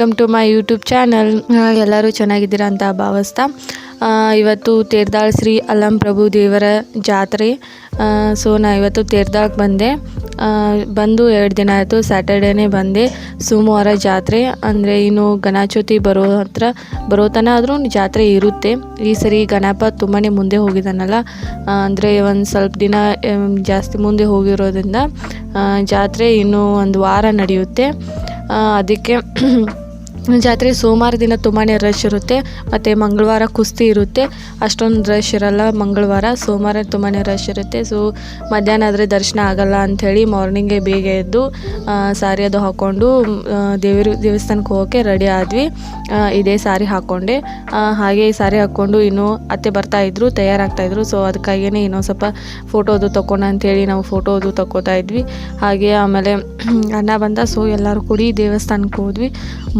Welcome to my YouTube channel ಎಲ್ಲರೂ ಚೆನ್ನಾಗಿದ್ದೀರಾ ಅಂತ ಭಾವಿಸ್ತಾ ಇವತ್ತು ತೇರ್ದಾಳ್ ಶ್ರೀ ಅಲ್ಲಂ ಪ್ರಭು ದೇವರ ಜಾತ್ರೆ. ಸೊ, ನಾ ಇವತ್ತು ತೇರ್ದಾಳ್ಗೆ ಬಂದೆ. ಬಂದು ಎರಡು ದಿನ ಆಯಿತು ಸ್ಯಾಟರ್ಡೇನೇ ಬಂದೆ. ಸೋಮವಾರ ಜಾತ್ರೆ, ಅಂದರೆ ಇನ್ನು ಗಣಚೌತಿ ಬರೋ ಹತ್ರ, ಬರೋ ತನಕ ಆದರೂ ಜಾತ್ರೆ ಇರುತ್ತೆ. ಈ ಸರಿ ಗಣಪ ತುಂಬಾ ಮುಂದೆ ಹೋಗಿದ್ದಾನಲ್ಲ ಅಂದರೆ ಒಂದು ಸ್ವಲ್ಪ ದಿನ ಜಾಸ್ತಿ ಮುಂದೆ ಹೋಗಿರೋದ್ರಿಂದ ಜಾತ್ರೆ ಇನ್ನೂ ಒಂದು ವಾರ ನಡೆಯುತ್ತೆ. ಅದಕ್ಕೆ ಜಾತ್ರೆ ಸೋಮವಾರ ದಿನ ತುಂಬಾ ರಶ್ ಇರುತ್ತೆ, ಮತ್ತು ಮಂಗಳವಾರ ಕುಸ್ತಿ ಇರುತ್ತೆ. ಅಷ್ಟೊಂದು ರಶ್ ಇರಲ್ಲ ಮಂಗಳವಾರ, ಸೋಮವಾರ ತುಂಬಾ ರಶ್ ಇರುತ್ತೆ. ಸೊ ಮಧ್ಯಾಹ್ನ ಆದರೆ ದರ್ಶನ ಆಗಲ್ಲ ಅಂಥೇಳಿ ಮಾರ್ನಿಂಗೇ ಬೇಗ ಎದ್ದು ಸಾರಿ ಅದು ಹಾಕ್ಕೊಂಡು ದೇವಿರು ದೇವಸ್ಥಾನಕ್ಕೆ ಹೋಗೋಕ್ಕೆ ರೆಡಿ ಆದ್ವಿ. ಇದೇ ಸಾರಿ ಹಾಕ್ಕೊಂಡೆ ಹಾಗೆ ಈ ಸಾರಿ ಹಾಕ್ಕೊಂಡು ಇನ್ನೂ ಅತ್ತೆ ಬರ್ತಾಯಿದ್ರು ತಯಾರಾಗ್ತಾಯಿದ್ರು ಸೊ ಅದಕ್ಕಾಗಿಯೇ ಇನ್ನೊಂದು ಸ್ವಲ್ಪ ಫೋಟೋ ಅದು ಅಂಥೇಳಿ ನಾವು ಫೋಟೋದು ತಗೋತಾ ಇದ್ವಿ. ಹಾಗೆ ಆಮೇಲೆ ಅನ್ನ ಬಂದ. ಸೊ ಎಲ್ಲರೂ ಕೂಡಿ ದೇವಸ್ಥಾನಕ್ಕೆ ಹೋದ್ವಿ.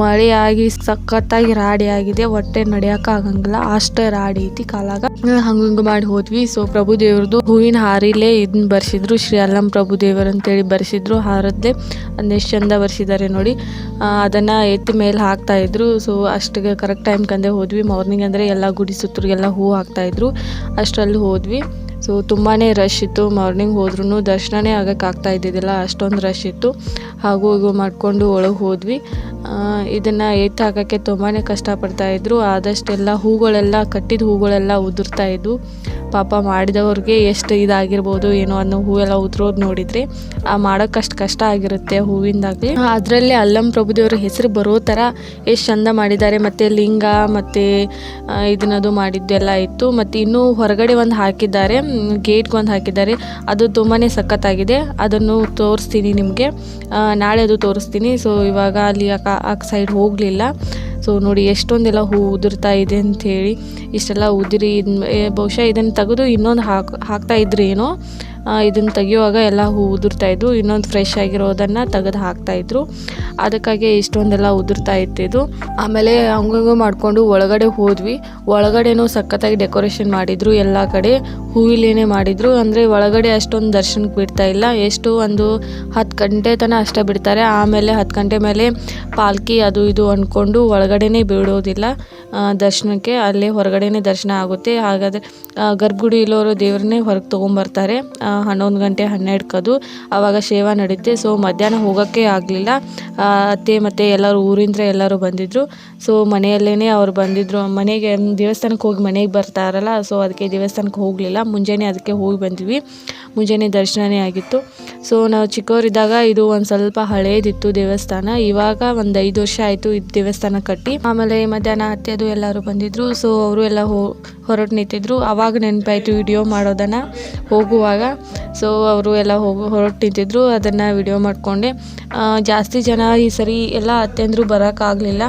ಮಳೆ ಆಗಿ ಸಖತ್ತಾಗಿ ರಾಡಿ ಆಗಿದೆ ಹೊಟ್ಟೆ ನಡಿಯಕ್ಕೆ ಆಗಂಗಿಲ್ಲ ಅಷ್ಟೇ ರಾಡಿ ಐತಿ ಕಾಲಾಗ. ಹಂಗ ಮಾಡಿ ಹೋದ್ವಿ. ಸೊ ಪ್ರಭು ದೇವ್ರದ್ದು ಹೂವಿನ ಹಾರಿಲೇ ಇದನ್ನ ಬರ್ಸಿದ್ರು. ಶ್ರೀ ಅಲ್ಲಂ ಪ್ರಭು ದೇವರು ಅಂತೇಳಿ ಬರ್ಸಿದ್ರು ಹಾರದ್ಲೆ. ಅದೆಷ್ಟು ಚಂದ ಬರ್ಸಿದ್ದಾರೆ ನೋಡಿ. ಅದನ್ನ ಎತ್ತಿ ಮೇಲೆ ಹಾಕ್ತಾ ಇದ್ರು. ಸೊ ಅಷ್ಟಿಗೆ ಕರೆಕ್ಟ್ ಟೈಮ್ ಕಂದೆ ಹೋದ್ವಿ. ಮಾರ್ನಿಂಗ್ ಅಂದರೆ ಎಲ್ಲ ಗುಡಿ ಸುತ್ತರಿಗೆಲ್ಲ ಹೂ ಹಾಕ್ತಾ ಇದ್ರು. ಅಷ್ಟರಲ್ಲಿ ಹೋದ್ವಿ. ಸೊ ತುಂಬಾ ರಶ್ ಇತ್ತು. ಮಾರ್ನಿಂಗ್ ಹೋದ್ರೂ ದರ್ಶನವೇ ಆಗಕ್ಕೆ ಆಗ್ತಾ ಇದ್ದಿದ್ದಿಲ್ಲ. ಅಷ್ಟೊಂದು ರಶ್ ಇತ್ತು. ಹಾಗೂ ಹೀಗೂ ಮಾಡಿಕೊಂಡು ಒಳಗೆ ಹೋದ್ವಿ. ಇದನ್ನು ಎತ್ತಿ ಹಾಕೋಕ್ಕೆ ತುಂಬಾ ಕಷ್ಟಪಡ್ತಾಯಿದ್ರು ಆದಷ್ಟೆಲ್ಲ ಹೂಗಳೆಲ್ಲ, ಕಟ್ಟಿದ ಹೂಗಳೆಲ್ಲ ಉದುರ್ತಾ ಇದ್ವು. ಪಾಪ ಮಾಡಿದವ್ರಿಗೆ ಎಷ್ಟು ಇದಾಗಿರ್ಬೋದು ಏನೋ ಅನ್ನೋ ಹೂವೆಲ್ಲ ಉದ್ರೋದು ನೋಡಿದರೆ ಆ ಮಾಡೋಕ್ಕಷ್ಟು ಕಷ್ಟ ಆಗಿರುತ್ತೆ ಹೂವಿಂದಾಗಲಿ. ಅದರಲ್ಲಿ ಅಲ್ಲಂ ಪ್ರಭುದೇವ್ರ ಹೆಸರು ಬರೋ ಥರ ಎಷ್ಟು ಚಂದ ಮಾಡಿದ್ದಾರೆ. ಮತ್ತು ಲಿಂಗ, ಮತ್ತು ಇದನ್ನದು ಮಾಡಿದ್ದೆಲ್ಲ ಇತ್ತು. ಮತ್ತು ಇನ್ನೂ ಹೊರಗಡೆ ಒಂದು ಹಾಕಿದ್ದಾರೆ. ಗೇಟ್ಗೆ ಒಂದು ಹಾಕಿದ್ದಾರೆ. ಅದು ತುಂಬಾ ಸಖತ್ತಾಗಿದೆ. ಅದನ್ನು ತೋರಿಸ್ತೀನಿ ನಿಮಗೆ. ನಾಳೆ ಅದು ತೋರಿಸ್ತೀನಿ. ಸೊ ಇವಾಗ ಅಲ್ಲಿ ಆ ಸೈಡ್ ಹೋಗಲಿಲ್ಲ. ಸೊ ನೋಡಿ, ಎಷ್ಟೊಂದೆಲ್ಲ ಹೂ ಉದುರ್ತಾ ಇದೆ ಅಂಥೇಳಿ, ಇಷ್ಟೆಲ್ಲ ಉದುರಿ ಬಹುಶಃ ಇದನ್ನು ತೆಗೆದು ಇನ್ನೊಂದು ಹಾಕಿ, ಹಾಕ್ತಾ ಇದ್ರೇನೋ ಇದನ್ನು ತೆಗಿಯುವಾಗ ಎಲ್ಲ ಹೂ ಉದುರ್ತಾ ಇದ್ವು. ಇನ್ನೊಂದು ಫ್ರೆಶ್ ಆಗಿರೋದನ್ನು ತೆಗೆದು ಹಾಕ್ತಾ ಇದ್ರು. ಅದಕ್ಕಾಗಿ ಇಷ್ಟೊಂದೆಲ್ಲ ಉದುರ್ತಾ ಇತ್ತಿದ್ದು ಆಮೇಲೆ ಹಂಗಂಗೂ ಮಾಡಿಕೊಂಡು ಒಳಗಡೆ ಹೋದ್ವಿ. ಒಳಗಡೆನೂ ಸಖತ್ತಾಗಿ ಡೆಕೋರೇಷನ್ ಮಾಡಿದ್ರು ಎಲ್ಲ ಕಡೆ. ಹೂವಿಲೇನೆ ಮಾಡಿದ್ರು. ಅಂದರೆ ಒಳಗಡೆ ಅಷ್ಟೊಂದು ದರ್ಶನಕ್ಕೆ ಬಿಡ್ತಾ ಇಲ್ಲ. ಎಷ್ಟು ಒಂದು ಹತ್ತು ಗಂಟೆ ತನಕ ಅಷ್ಟೇ ಬಿಡ್ತಾರೆ. ಆಮೇಲೆ ಹತ್ತು ಗಂಟೆ ಮೇಲೆ ಪಾಲ್ಕಿ ಅದು ಇದು ಅಂದ್ಕೊಂಡು ಒಳಗಡೆನೇ ಬಿಡೋದಿಲ್ಲ ದರ್ಶನಕ್ಕೆ ಅಲ್ಲೇ ಹೊರಗಡೆನೇ ದರ್ಶನ ಆಗುತ್ತೆ. ಹಾಗಾದರೆ ಗರ್ಭಗುಡಿ ಇಲ್ಲೋರು ದೇವ್ರನ್ನೇ ಹೊರಗೆ ತೊಗೊಂಬರ್ತಾರೆ. ಹನ್ನೊಂದು ಗಂಟೆ ಹನ್ನೆರಡಕ್ಕದು ಆವಾಗ ಸೇವಾ ನಡೆಯುತ್ತೆ ಸೊ ಮಧ್ಯಾಹ್ನ ಹೋಗೋಕ್ಕೆ ಆಗಲಿಲ್ಲ. ಅತ್ತೆ ಮತ್ತು ಎಲ್ಲರೂ ಊರಿಂದ ಎಲ್ಲರೂ ಬಂದಿದ್ದರು ಸೊ ಮನೆಯಲ್ಲೇ ಅವ್ರು ಬಂದಿದ್ದರು ಮನೆಗೆ, ದೇವಸ್ಥಾನಕ್ಕೆ ಹೋಗಿ ಮನೆಗೆ ಬರ್ತಾರಲ್ಲ ಸೊ ಅದಕ್ಕೆ ದೇವಸ್ಥಾನಕ್ಕೆ ಹೋಗಲಿಲ್ಲ. ಮುಂಜಾನೆ ಅದಕ್ಕೆ ಹೋಗಿ ಬಂದ್ವಿ. ಮುಂಜಾನೆ ದರ್ಶನವೇ ಆಗಿತ್ತು. ಸೊ ನಾವು ಚಿಕ್ಕವರಿದ್ದಾಗ ಇದು ಒಂದು ಸ್ವಲ್ಪ ಹಳೇದಿತ್ತು ದೇವಸ್ಥಾನ. ಇವಾಗ ಒಂದು ಐದು ವರ್ಷ ಆಯಿತು ಇದು ದೇವಸ್ಥಾನ ಕಟ್ಟಿ. ಆಮೇಲೆ ಮಧ್ಯಾಹ್ನ ಅತ್ತೆದು ಎಲ್ಲರೂ ಬಂದಿದ್ರು. ಸೊ ಅವರು ಎಲ್ಲ ಹೋ ಹೊರಟು ನಿಂತಿದ್ರು. ಅವಾಗ ನೆನಪಾಯ್ತು ವಿಡಿಯೋ ಮಾಡೋದನ್ನು ಹೋಗುವಾಗ. ಸೊ ಅವರು ಎಲ್ಲ ಹೋಗಿ ಹೊರಟು ನಿಂತಿದ್ರು. ಅದನ್ನು ವಿಡಿಯೋ ಮಾಡಿಕೊಂಡೆ. ಜಾಸ್ತಿ ಜನ ಈ ಸರಿ ಎಲ್ಲ ಅತ್ತೆಂದ್ರು ಬರೋಕ್ಕಾಗಲಿಲ್ಲ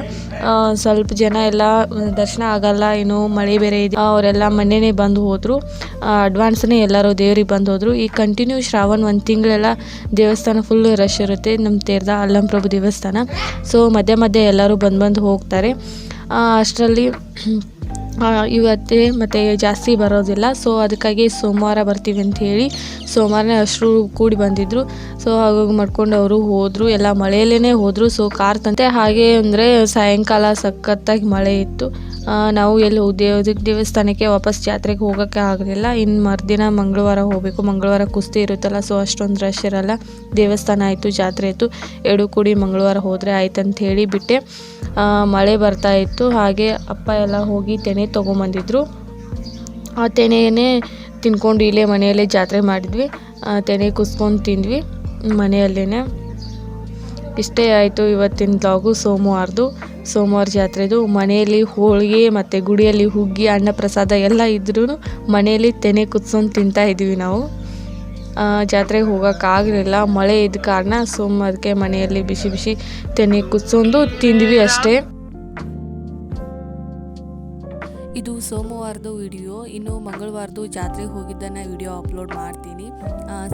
ಸ್ವಲ್ಪ ಜನ ಎಲ್ಲ, ದರ್ಶನ ಆಗಲ್ಲ, ಏನು ಮಳೆ ಬೇರೆ ಇದೆ. ಅವರೆಲ್ಲ ಮೊನ್ನೆನೇ ಬಂದು ಹೋದರು. ಅಡ್ವಾನ್ಸ್ನೇ ಎಲ್ಲರೂ ದೇವ್ರಿಗೆ ಬಂದು ಹೋದರು. ಈ ಕಂಟಿನ್ಯೂ ಶ್ರಾವಣ ಒಂದು ತಿಂಗಳೆಲ್ಲ ದೇವಸ್ಥಾನ ಫುಲ್ ರಶ್ ಇರುತ್ತೆ. ನಮ್ಮ ತೇರ್ದ ಅಲ್ಲಂಪ್ರಭು ದೇವಸ್ಥಾನ. ಸೊ ಮಧ್ಯೆ ಮಧ್ಯೆ ಎಲ್ಲರೂ ಬಂದು ಬಂದು ಹೋಗ್ತಾರೆ. ಅಷ್ಟರಲ್ಲಿ ಇವತ್ತೇ ಮತ್ತು ಜಾಸ್ತಿ ಬರೋದಿಲ್ಲ. ಸೊ ಅದಕ್ಕಾಗಿ ಸೋಮವಾರ ಬರ್ತೀವಿ ಅಂತ ಹೇಳಿ ಸೋಮವಾರನೇ ಅಷ್ಟರು ಕೂಡಿ ಬಂದಿದ್ದರು ಸೊ ಹಾಗಾಗಿ ಮಾಡ್ಕೊಂಡು ಅವರು ಹೋದರು. ಎಲ್ಲ ಮಳೆಯಲ್ಲೇ ಹೋದರು. ಸೊ ಕಾರ್ ತಂತೆ. ಹಾಗೆ ಅಂದರೆ ಸಾಯಂಕಾಲ ಸಖತ್ತಾಗಿ ಮಳೆ ಇತ್ತು. ನಾವು ಎಲ್ಲಿ ಉದ್ಯೋಗ ದೇವಸ್ಥಾನಕ್ಕೆ ವಾಪಸ್ ಜಾತ್ರೆಗೆ ಹೋಗೋಕ್ಕೆ ಆಗಲಿಲ್ಲ. ಇನ್ನು ಮರುದಿನ ಮಂಗಳವಾರ ಹೋಗಬೇಕು. ಮಂಗಳವಾರ ಕುಸ್ತಿ ಇರುತ್ತಲ್ಲ ಸೊ ಅಷ್ಟೊಂದು ರಶ್ ಇರಲ್ಲ. ದೇವಸ್ಥಾನ ಆಯಿತು, ಜಾತ್ರೆ ಆಯಿತು. ಎರಡು ಕೂಡಿ ಮಂಗಳವಾರ ಹೋದರೆ ಆಯ್ತು ಅಂತ ಹೇಳಿ ಬಿಟ್ಟೆ. ಮಳೆ ಬರ್ತಾ ಇತ್ತು. ಹಾಗೆ ಅಪ್ಪ ಎಲ್ಲ ಹೋಗಿ ತೆನೆ ತೊಗೊಂಬಂದಿದ್ರು. ಆ ತೆನೆಯೇ ತಿನ್ಕೊಂಡು ಇಲ್ಲೇ ಮನೆಯಲ್ಲೇ ಜಾತ್ರೆ ಮಾಡಿದ್ವಿ. ತೆನೆ ಕುಸ್ಕೊಂಡು ತಿಂದ್ವಿ ಮನೆಯಲ್ಲೇ ಇಷ್ಟೇ ಆಯಿತು ಇವತ್ತಿನ ಬ್ಲಾಗು ಸೋಮವಾರದು. ಸೋಮವಾರ ಜಾತ್ರೆದು ಮನೆಯಲ್ಲಿ ಹೋಳಿಗೆ ಮತ್ತು ಗುಡಿಯಲ್ಲಿ ಹುಗ್ಗಿ, ಅನ್ನ ಪ್ರಸಾದ ಎಲ್ಲ ಇದ್ರೂ ಮನೆಯಲ್ಲಿ ತೆನೆ ಕುತ್ಸ್ಕೊಂಡು ತಿಂತಾ ಇದ್ದೀವಿ ನಾವು. ಜಾತ್ರೆಗೆ ಹೋಗೋಕ್ಕಾಗಲಿಲ್ಲ ಮಳೆ ಇದ್ದ ಕಾರಣ ಸೋಮವಾರಕ್ಕೆ ಮನೆಯಲ್ಲಿ ಬಿಸಿ ಬಿಸಿ ತೆನೆ ಕುದಿಸೊಂದು ತಿಂದ್ವಿ ಅಷ್ಟೇ. ಇದು ಸೋಮವಾರದ ವಿಡಿಯೋ. ಇನ್ನು ಮಂಗಳವಾರದ್ದು ಜಾತ್ರೆಗೆ ಹೋಗಿದ್ದನ್ನು ವಿಡಿಯೋ ಅಪ್ಲೋಡ್ ಮಾಡ್ತೀನಿ.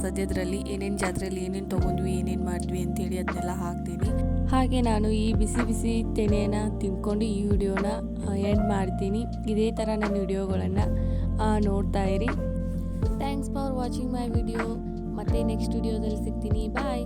ಸದ್ಯದರಲ್ಲಿ ಏನೇನು ಜಾತ್ರೆಯಲ್ಲಿ ಏನೇನು ತೊಗೊಂಡ್ವಿ, ಏನೇನು ಮಾಡಿದ್ವಿ ಅಂತೇಳಿ ಅದನ್ನೆಲ್ಲ ಹಾಕ್ತೀನಿ. ಹಾಗೆ ನಾನು ಈ ಬಿಸಿ ಬಿಸಿ ತೆನೆಯನ್ನು ತಿನ್ಕೊಂಡು ಈ ವಿಡಿಯೋನ ಎಂಡ್ ಮಾಡ್ತೀನಿ. ಇದೇ ಥರ ನನ್ನ ವಿಡಿಯೋಗಳನ್ನು ನೋಡ್ತಾ ಇರಿ. Thanks for watching my video ಮತ್ತೆ ನೆಕ್ಸ್ಟ್ ವಿಡಿಯೋದಲ್ಲಿ ಸಿಗ್ತೀನಿ. ಬಾಯ್